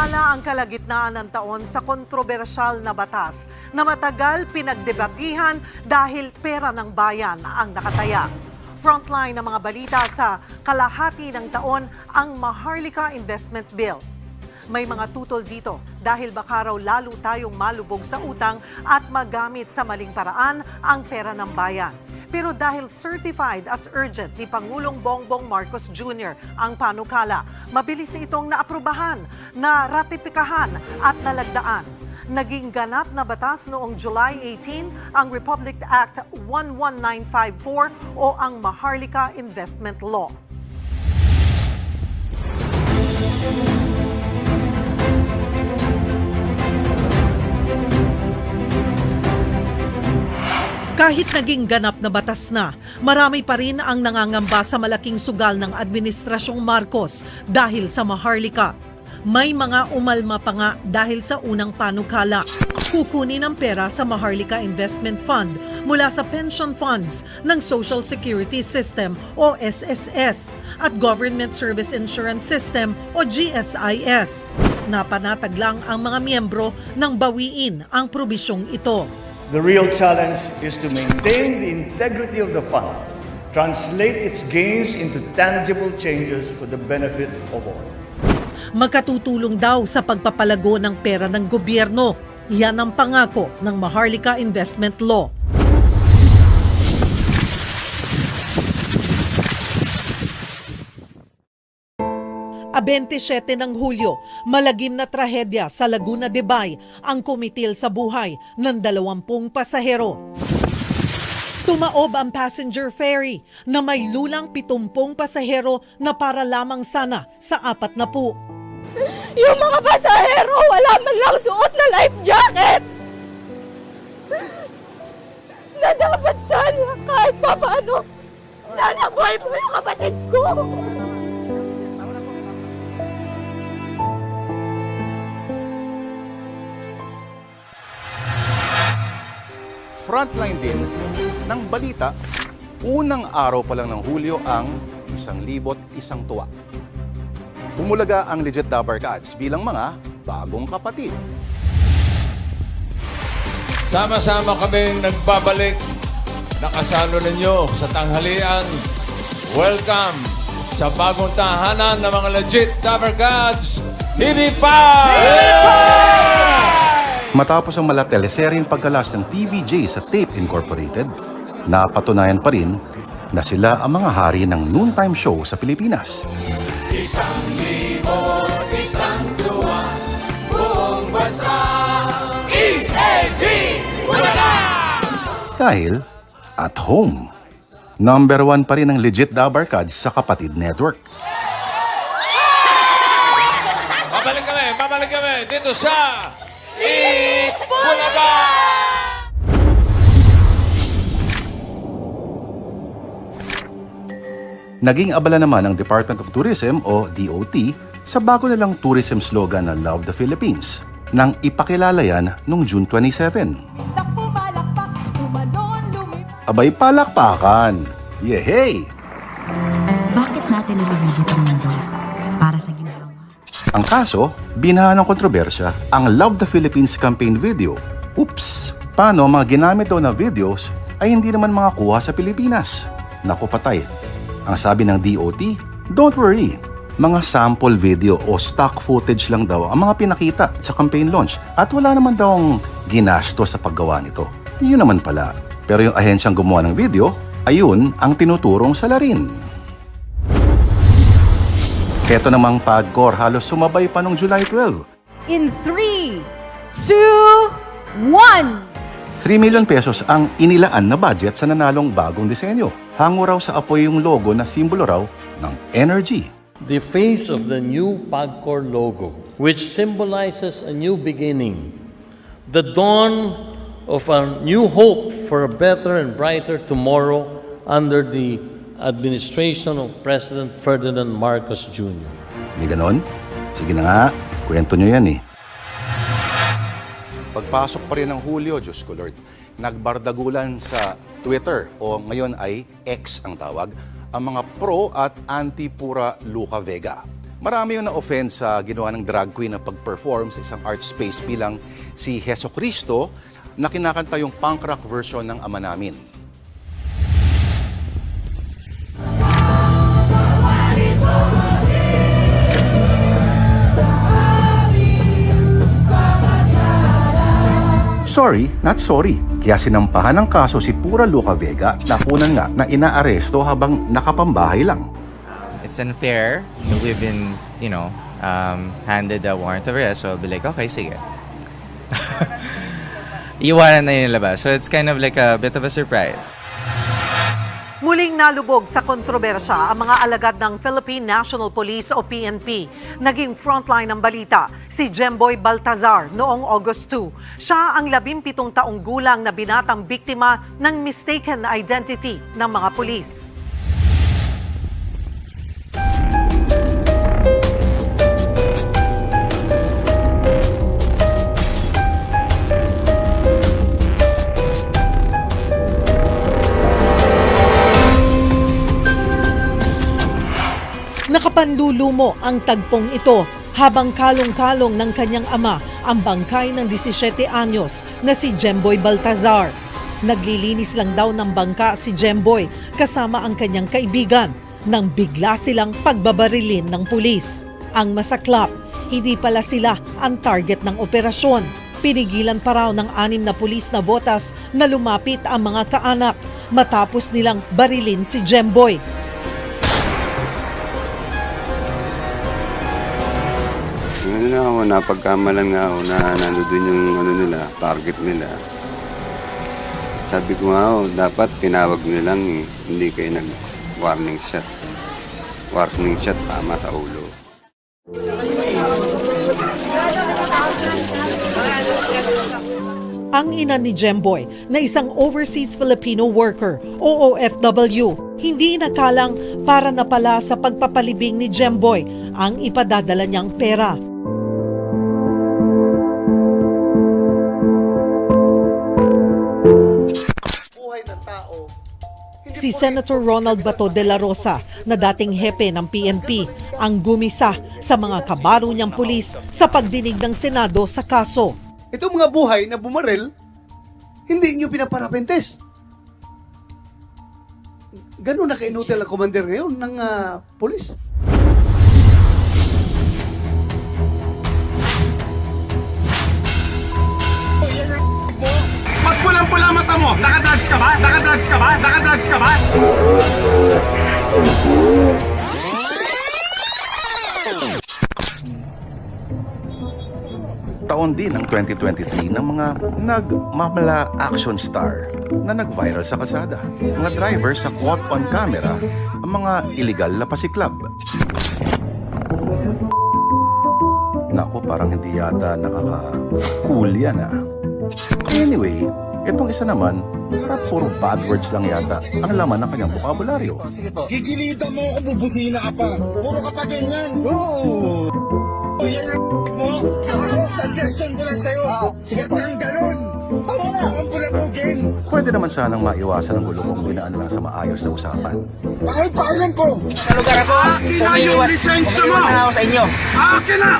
Dumulala ang kalagitnaan ng taon sa kontrobersyal na batas na matagal pinagdebatihan dahil pera ng bayan ang nakataya. Frontline ng mga balita sa kalahati ng taon ang Maharlika Investment Bill. May mga tutol dito dahil baka raw lalo tayong malubog sa utang at magamit sa maling paraan ang pera ng bayan. Pero dahil certified as urgent ni Pangulong Bongbong Marcos Jr. ang panukala, mabilis itong naaprubahan, na ratipikahan at nalagdaan. Naging ganap na batas noong July 18 ang Republic Act 11954 o ang Maharlika Investment Law. Kahit naging ganap na batas na, marami pa rin ang nangangamba sa malaking sugal ng Administrasyong Marcos dahil sa Maharlika. May mga umalma pa nga dahil sa unang panukala. Kukunin ang pera sa Maharlika Investment Fund mula sa pension funds ng Social Security System o SSS at Government Service Insurance System o GSIS. Napanatag lang ang mga miyembro ng bawiin ang probisyong ito. The real challenge is to maintain the integrity of the fund, translate its gains into tangible changes for the benefit of all. Magkatutulong daw sa pagpapalago ng pera ng gobyerno. Yan ang pangako ng Maharlika Investment Law. 27 ng Hulyo, malagim na trahedya sa Laguna de Bay ang kumitil sa buhay ng 20 pasahero. Tumaob ang passenger ferry na may lulang 70 pasahero na para lamang sana sa apat na po. Yung mga pasahero, wala man lang suot na life jacket! Na dapat sana, kahit pa paano, sana buhay po yung kapatid ko! Frontline din ng balita, unang araw pa lang ng Hulyo ang isang libot isang tuwa. Umulaga ang legit Dabar Cats bilang mga bagong kapatid. Sama-sama kaming nagbabalik. Nakasalo ninyo sa tanghalian. Welcome sa bagong tahanan ng mga legit Dabber Gods, TV5! Matapos ang mala teleseryeng pagkalas ng TVJ sa Tape Incorporated, napatunayan pa rin na sila ang mga hari ng noontime show sa Pilipinas. Dahil at home, number one pa rin ang legit Dabar Cards sa Kapatid Network. Babalik kami, babalik kami dito sa Eat Bulaga! Naging abala naman ng Department of Tourism o DOT sa bago nilang tourism slogan na Love the Philippines nang ipakilala yan noong June 27. Takbo balakpak, tumalon, lumip. Abay palakpakan! Yehey! Bakit natin nililibot ang mundo? Ang kaso, binahan ng kontrobersya ang Love the Philippines campaign video. Oops! Paano ang mga ginamit daw na videos ay hindi naman mga kuha sa Pilipinas? Naku patay. Ang sabi ng DOT, don't worry. Mga sample video o stock footage lang daw ang mga pinakita sa campaign launch at wala naman daw ang ginasto sa paggawa nito. Yun naman pala. Pero yung ahensyang gumawa ng video, ayun ang tinuturong sa Ito namang pagkor halos sumabay pa noong July 12. In 3, 2, 1! 3 million pesos ang inilaan na budget sa nanalong bagong disenyo. Hango raw sa apoy yung logo na simbolo raw ng energy. the face of the new PAGCOR logo, which symbolizes a new beginning, the dawn of a new hope for a better and brighter tomorrow under the administration of President Ferdinand Marcos Jr. May ganon? Sige na nga, kwento nyo yan eh. Pagpasok pa rin ng Hulyo, Diyos ko Lord, nagbardagulan sa Twitter o ngayon ay X ang tawag, ang mga pro at anti-pura Luca Vega. Marami yung na-offend sa ginawa ng drag queen na pag-perform sa isang art space bilang si Heso Cristo na kinakanta yung punk rock version ng Ama Namin. Sorry, not sorry. Kaya sinampahan ng kaso si Pura Luca Vega na kunan nga na inaaresto habang nakapambahay lang. it's unfair. We've been, you know, um, handed a warrant of arrest, so I'll be like, okay, sige. Iwanan na yung labas. So it's kind of like a bit of a surprise. Muling nalubog sa kontrobersya ang mga alagad ng Philippine National Police o PNP. Naging frontline ng balita si Jemboy Baltazar noong August 2. Siya ang 17 taong gulang na binatang biktima ng mistaken identity ng mga pulis. Nakapanlulumo ang tagpong ito habang kalong-kalong ng kanyang ama ang bangkay ng 17 anyos na si Jemboy Baltazar. Naglilinis lang daw ng bangka si Jemboy kasama ang kanyang kaibigan nang bigla silang pagbabarilin ng pulis. Ang masaklap, hindi pala sila ang target ng operasyon. Pinigilan pa raw ng anim na pulis na botas na lumapit ang mga kaanak matapos nilang barilin si Jemboy. Ano na ako, napagkamalan nga ako na nandun yung ano nila, target nila. Sabi ko nga ako, dapat tinawag nyo lang eh. Hindi kayo nag-warning shot. Warning shot tama sa ulo. ang ina ni Jemboy na isang overseas Filipino worker o OFW. Hindi nakalang para na pala sa pagpapalibing ni Jemboy ang ipadadala niyang pera. Si Senator Ronald Bato de la Rosa na dating hepe ng PNP ang gumisa sa mga kabaro niyang pulis sa pagdinig ng Senado sa kaso. Itong mga buhay na bumaril, hindi nyo pinaparapentes. Ganun na kainutil ang commander ngayon ng ah, polis. Pag pulang-pula mata mo, nakadrugs ka ba? Taon din ng 2023 ng mga nagmamala action star na nag-viral sa kalsada. Mga driver sa caught on camera ang mga illegal na pasiklab. Nako, parang hindi yata nakaka-cool yan ah. Anyway, itong isa naman, parang puro bad words lang yata ang laman ng kanyang bokabularyo. Gigilitan mo ako, bubusina ka pa. Puro ka pa ganyan. Oo. Ako, suggestion ko lang sa'yo. Sige, parang ganun. Tama na, ang bulabugin. Pwede naman sanang maiwasan ang gulo kung dinaan lang sa maayos na usapan. Bakit pakilan ko? Sa lugar ako, Akin na yung lisensya mo! ako sa inyo. Akin na!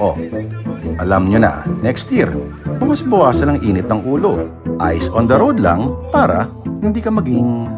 Oh, alam nyo na, next year, bawas-bawasan ang init ng ulo. Eyes on the road lang para hindi ka maging